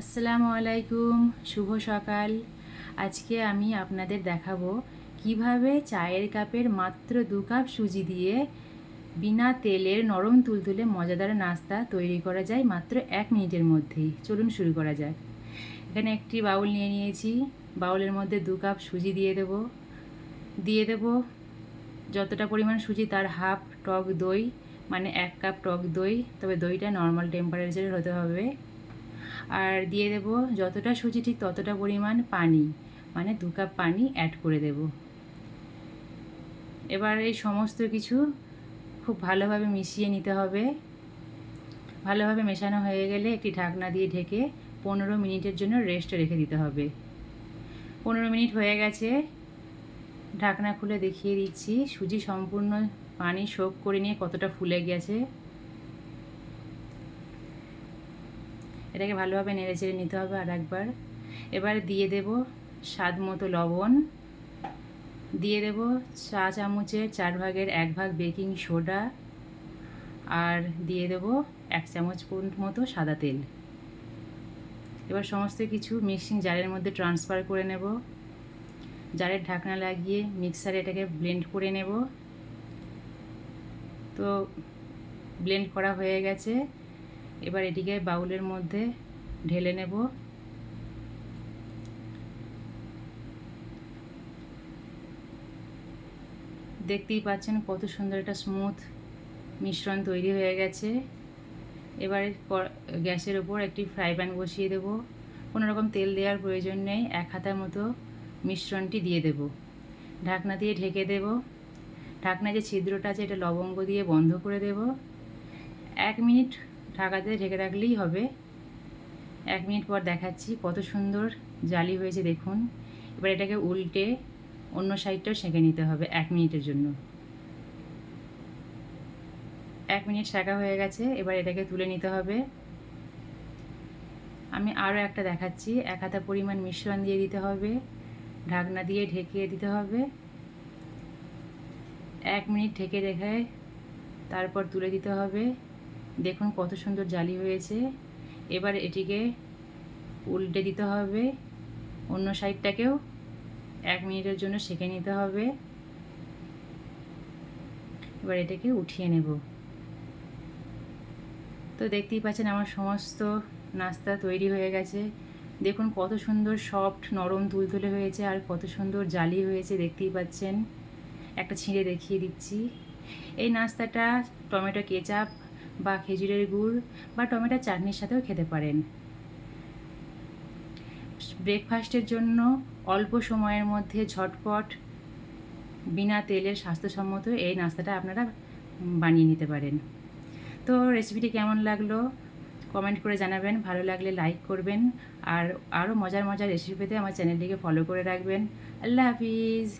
আসসালামু আলাইকুম, শুভ সকাল। আজকে আমি আপনাদের দেখাবো কীভাবে চায়ের কাপের মাত্র দু কাপ সুজি দিয়ে বিনা তেলের নরম তুলতুলে মজাদার নাস্তা তৈরি করা যায় মাত্র এক মিনিটের মধ্যেই। চলুন শুরু করা যাক। এখানে একটি বাউল নিয়ে নিয়েছি। বাউলের মধ্যে দু কাপ সুজি দিয়ে দেব। দিয়ে দেব যতটা পরিমাণ সুজি, তার হাফ টক দই মানে এক কাপ টক দই। তবে দইটা নর্মাল টেম্পারেচারের হতে হবে। আর দিয়ে দেব যতটা সুজি ঠিক ততটা পরিমাণ পানি। মানে দু কাপ পানি অ্যাড করে দেব। এবার এই সমস্ত কিছু খুব ভালোভাবে মিশিয়ে নিতে হবে। ভালোভাবে মেশানো হয়ে গেলে একটি ঢাকনা দিয়ে ঢেকে পনেরো মিনিটের জন্য রেস্টে রেখে দিতে হবে। পনেরো মিনিট হয়ে গেছে। ঢাকনা খুলে দেখিয়ে দিচ্ছি। সুজি সম্পূর্ণ পানি শোক করে নিয়ে কতটা ফুলে গেছে। এটাকে ভালোভাবে নেড়ে চেড়ে নিতে হবে আর একবার। এবার দিয়ে দেব স্বাদ মতো লবণ। দিয়ে দেব চা চামচের চার ভাগের এক ভাগ বেকিং সোডা। আর দিয়ে দেব এক চামচ মতো সাদা তেল। এবার সমস্ত কিছু মিক্সিং জারের মধ্যে ট্রান্সফার করে নেব। জারের ঢাকনা লাগিয়ে মিক্সারে এটাকে ব্লেন্ড করে নেব। তো ব্লেন্ড করা হয়ে গেছে। এবার এটিকে বাউলের মধ্যে ঢেলে নেব। দেখতেই পাচ্ছেন কত সুন্দর একটা স্মুথ মিশ্রণ তৈরি হয়ে গেছে। এবার গ্যাসের ওপর একটি ফ্রাই প্যান বসিয়ে দেব। কোনো রকম তেল দেওয়ার প্রয়োজন নেই, এক হাতার মতো মিশ্রণটি দিয়ে দেব। ঢাকনা দিয়ে ঢেকে দেব। ঢাকনা যে ছিদ্রটা আছে, এটা লবঙ্গ দিয়ে বন্ধ করে দেব। এক মিনিট ঢাকাতে ঢেকে রাখলেই হবে। এক মিনিট পর দেখাচ্ছি কত সুন্দর জালি হয়েছে, দেখুন। এবার এটাকে উল্টে অন্য সাইডটাও সেঁকে নিতে হবে এক মিনিটের জন্য। এক মিনিট শাঁকা হয়ে গেছে, এবার এটাকে তুলে নিতে হবে। আমি আরও একটা দেখাচ্ছি, এক হাতা পরিমাণ মিশ্রণ দিয়ে দিতে হবে, ঢাকনা দিয়ে ঢেকে দিতে হবে। এক মিনিট ঢেকে রেখে তারপর তুলে দিতে হবে। দেখুন কত সুন্দর জালি হয়েছে। এবার এটিকে উল্টে দিতে হবে। অন্য সাইডটাকেও এক মিনিটের জন্য সেঁকে নিতে হবে। এবার এটাকে উঠিয়ে নেব। তো দেখতেই পাচ্ছেন আমার সমস্ত নাস্তা তৈরি হয়ে গেছে। দেখুন কত সুন্দর সফট নরম তুলতুলে হয়েছে আর কত সুন্দর জালি হয়েছে, দেখতেই পাচ্ছেন। একটা ছিঁড়ে দেখিয়ে দিচ্ছি। এই নাস্তাটা টমেটো কেচাপ বা খেজুরের গুড় বা টমেটো চাটনির সাথেও খেতে পারেন। ব্রেকফাস্টের জন্য অল্প সময়ের মধ্যে ঝটপট বিনা তেলের স্বাস্থ্যসম্মত এই নাস্তাটা আপনারা বানিয়ে নিতে পারেন। তো রেসিপিটি কেমন লাগল? কমেন্ট করে জানাবেন। ভালো লাগলে লাইক করবেন। আর আরও মজার মজার রেসিপি পেতে আমার চ্যানেলটিকে ফলো করে রাখবেন। আল্লাহ হাফিজ!